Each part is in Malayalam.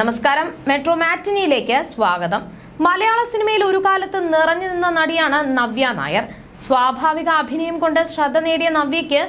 നമസ്കാരം. മെട്രോ മാറ്റിനിയിലേക്ക് സ്വാഗതം. മലയാള സിനിമയിൽ ഒരു കാലത്ത് നിറഞ്ഞു നിന്ന നടിയാണ് നവ്യ നായർ. സ്വാഭാവിക അഭിനയം കൊണ്ട് ശ്രദ്ധ നേടിയ നവ്യയ്ക്ക്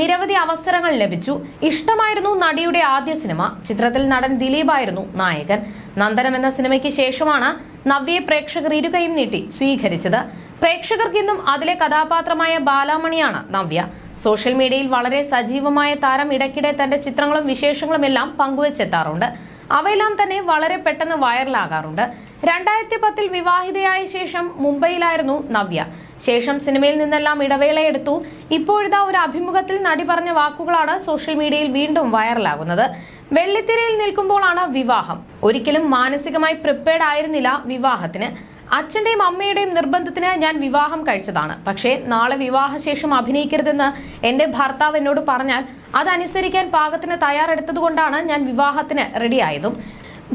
നിരവധി അവസരങ്ങൾ ലഭിച്ചു. ഇഷ്ടമായിരുന്നു നടിയുടെ ആദ്യ സിനിമ. ചിത്രത്തിൽ നടൻ ദിലീപായിരുന്നു നായകൻ. നന്ദനം എന്ന സിനിമയ്ക്ക് ശേഷമാണ് നവ്യയെ പ്രേക്ഷകർ ഇരുകയും നീട്ടി സ്വീകരിച്ചത്. പ്രേക്ഷകർക്ക് ഇന്നും അതിലെ കഥാപാത്രമായ ബാലാമണിയാണ് നവ്യ. സോഷ്യൽ മീഡിയയിൽ വളരെ സജീവമായ താരം ഇടയ്ക്കിടെ തന്റെ ചിത്രങ്ങളും വിശേഷങ്ങളും എല്ലാം പങ്കുവച്ചെത്താറുണ്ട്. അവയെല്ലാം തന്നെ വളരെ പെട്ടെന്ന് വൈറലാകാറുണ്ട്. രണ്ടായിരത്തി പത്തിൽ വിവാഹിതയായ ശേഷം മുംബൈയിലായിരുന്നു നവ്യ. ശേഷം സിനിമയിൽ നിന്നെല്ലാം ഇടവേളയെടുത്തു. ഇപ്പോഴിതാ ഒരു അഭിമുഖത്തിൽ നടി പറഞ്ഞ വാക്കുകളാണ് സോഷ്യൽ മീഡിയയിൽ വീണ്ടും വൈറലാകുന്നത്. വെള്ളിത്തിരയിൽ നിൽക്കുമ്പോഴാണ് വിവാഹം. ഒരിക്കലും മാനസികമായി പ്രിപ്പയർഡ് ആയിരുന്നില്ല വിവാഹത്തിന്. അച്ഛന്റെയും അമ്മയുടെയും നിർബന്ധത്തിന് ഞാൻ വിവാഹം കഴിച്ചതാണ്. പക്ഷേ നാളെ വിവാഹശേഷം അഭിനയിക്കരുതെന്ന് എന്റെ ഭർത്താവ് എന്നോട് പറഞ്ഞാൽ അതനുസരിക്കാൻ പാകത്തിന് തയ്യാറെടുത്തതുകൊണ്ടാണ് ഞാൻ വിവാഹത്തിന് റെഡിയായതും.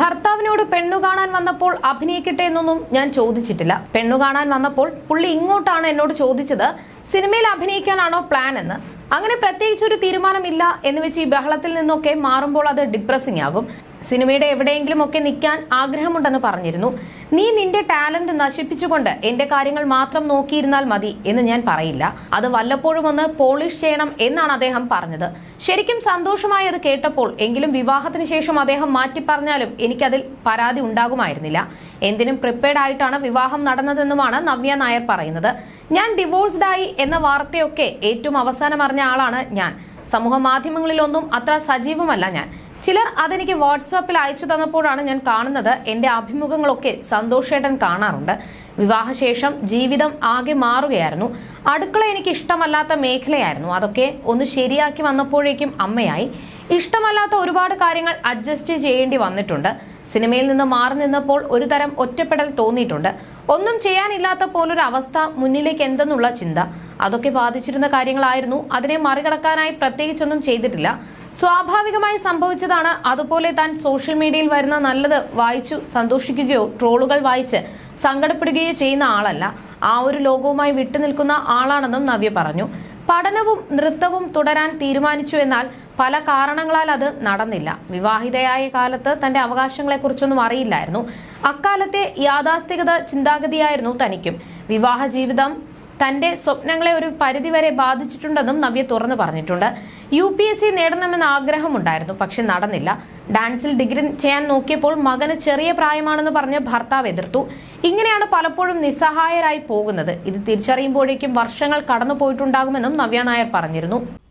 ഭർത്താവിനോട് പെണ്ണു കാണാൻ വന്നപ്പോൾ അഭിനയിക്കട്ടെ എന്നൊന്നും ഞാൻ ചോദിച്ചിട്ടില്ല. പെണ്ണു കാണാൻ വന്നപ്പോൾ പുള്ളി ഇങ്ങോട്ടാണ് എന്നോട് ചോദിച്ചത് സിനിമയിൽ അഭിനയിക്കാനാണോ പ്ലാൻ എന്ന്? അങ്ങനെ പ്രത്യേകിച്ച് ഒരു തീരുമാനമില്ല എന്ന് വെച്ച് ഈ ബഹളത്തിൽ നിന്നൊക്കെ മാറുമ്പോൾ അത് ഡിപ്രസിംഗ് ആകും. സിനിമയുടെ എവിടെയെങ്കിലും ഒക്കെ നിൽക്കാൻ ആഗ്രഹമുണ്ടെന്ന് പറഞ്ഞിരുന്നു. നീ നിന്റെ ടാലന്റ് നശിപ്പിച്ചുകൊണ്ട് എന്റെ കാര്യങ്ങൾ മാത്രം നോക്കിയിരുന്നാൽ മതി എന്ന് ഞാൻ പറയില്ല. അത് വല്ലപ്പോഴും ഒന്ന് പോളിഷ് ചെയ്യണം എന്നാണ് അദ്ദേഹം പറഞ്ഞത്. ശരിക്കും സന്തോഷമായി അത് കേട്ടപ്പോൾ എങ്കിലും വിവാഹത്തിന് ശേഷം അദ്ദേഹം മാറ്റി പറഞ്ഞാലും എനിക്കതിൽ പരാതി ഉണ്ടാകുമായിരുന്നില്ല. എന്തിനും പ്രിപ്പയർഡ് ആയിട്ടാണ് വിവാഹം നടന്നതെന്നുമാണ് നവ്യ നായർ പറയുന്നത്. ഞാൻ ഡിവോഴ്സ്ഡ് ആയി എന്ന വാർത്തയൊക്കെ ഏറ്റവും അവസാനം അറിഞ്ഞ ആളാണ് ഞാൻ. സമൂഹ മാധ്യമങ്ങളിലൊന്നും അത്ര സജീവമല്ല ഞാൻ. ചിലർ അതെനിക്ക് വാട്സാപ്പിൽ അയച്ചു തന്നപ്പോഴാണ് ഞാൻ കാണുന്നത്. എന്റെ അഭിമുഖങ്ങളൊക്കെ സന്തോഷേട്ടൻ കാണാറുണ്ട്. വിവാഹശേഷം ജീവിതം ആകെ മാറുകയായിരുന്നു. അടുക്കള എനിക്ക് ഇഷ്ടമല്ലാത്ത മേഖലയായിരുന്നു. അതൊക്കെ ഒന്ന് ശരിയാക്കി വന്നപ്പോഴേക്കും അമ്മയായി. ഇഷ്ടമല്ലാത്ത ഒരുപാട് കാര്യങ്ങൾ അഡ്ജസ്റ്റ് ചെയ്യേണ്ടി വന്നിട്ടുണ്ട്. സിനിമയിൽ നിന്ന് മാറി നിന്നപ്പോൾ ഒരു തരം ഒറ്റപ്പെടൽ തോന്നിയിട്ടുണ്ട്. ഒന്നും ചെയ്യാനില്ലാത്ത പോലൊരു അവസ്ഥ മുന്നിലേക്ക് എന്തെന്നുള്ള ചിന്ത. അതൊക്കെ ബാധിച്ചിരുന്ന കാര്യങ്ങളായിരുന്നു. അതിനെ മറികടക്കാനായി പ്രത്യേകിച്ചൊന്നും ചെയ്തിട്ടില്ല. സ്വാഭാവികമായി സംഭവിച്ചതാണ് അതുപോലെ താൻ സോഷ്യൽ മീഡിയയിൽ വരുന്ന നല്ലത് വായിച്ചു സന്തോഷിക്കുകയോ ട്രോളുകൾ വായിച്ച് സങ്കടപ്പെടുകയോ ചെയ്യുന്ന ആളല്ല. ആ ഒരു ലോകവുമായി വിട്ടുനിൽക്കുന്ന ആളാണെന്നും നവ്യ പറഞ്ഞു. പഠനവും നൃത്തവും തുടരാൻ തീരുമാനിച്ചു എന്നാൽ പല കാരണങ്ങളാൽ അത് നടന്നില്ല. വിവാഹിതയായ കാലത്ത് തന്റെ അവകാശങ്ങളെക്കുറിച്ചൊന്നും അറിയില്ലായിരുന്നു. അക്കാലത്തെ യാഥാസ്ഥികത ചിന്താഗതിയായിരുന്നു തനിക്കും. വിവാഹ ജീവിതം തന്റെ സ്വപ്നങ്ങളെ ഒരു പരിധിവരെ ബാധിച്ചിട്ടുണ്ടെന്നും നവ്യ തുറന്നു പറഞ്ഞിട്ടുണ്ട്. യു പി എസ് സി നേടണമെന്ന ആഗ്രഹമുണ്ടായിരുന്നു പക്ഷെ നടന്നില്ല. ഡാൻസിൽ ഡിഗ്രി ചെയ്യാൻ നോക്കിയപ്പോൾ മകന് ചെറിയ പ്രായമാണെന്ന് പറഞ്ഞ് ഭർത്താവ് എതിർത്തു. ഇങ്ങനെയാണ് പലപ്പോഴും നിസ്സഹായരായി പോകുന്നത്. ഇത് തിരിച്ചറിയുമ്പോഴേക്കും വർഷങ്ങൾ കടന്നു പോയിട്ടുണ്ടാകുമെന്നും നവ്യ നായർ പറഞ്ഞിരുന്നു.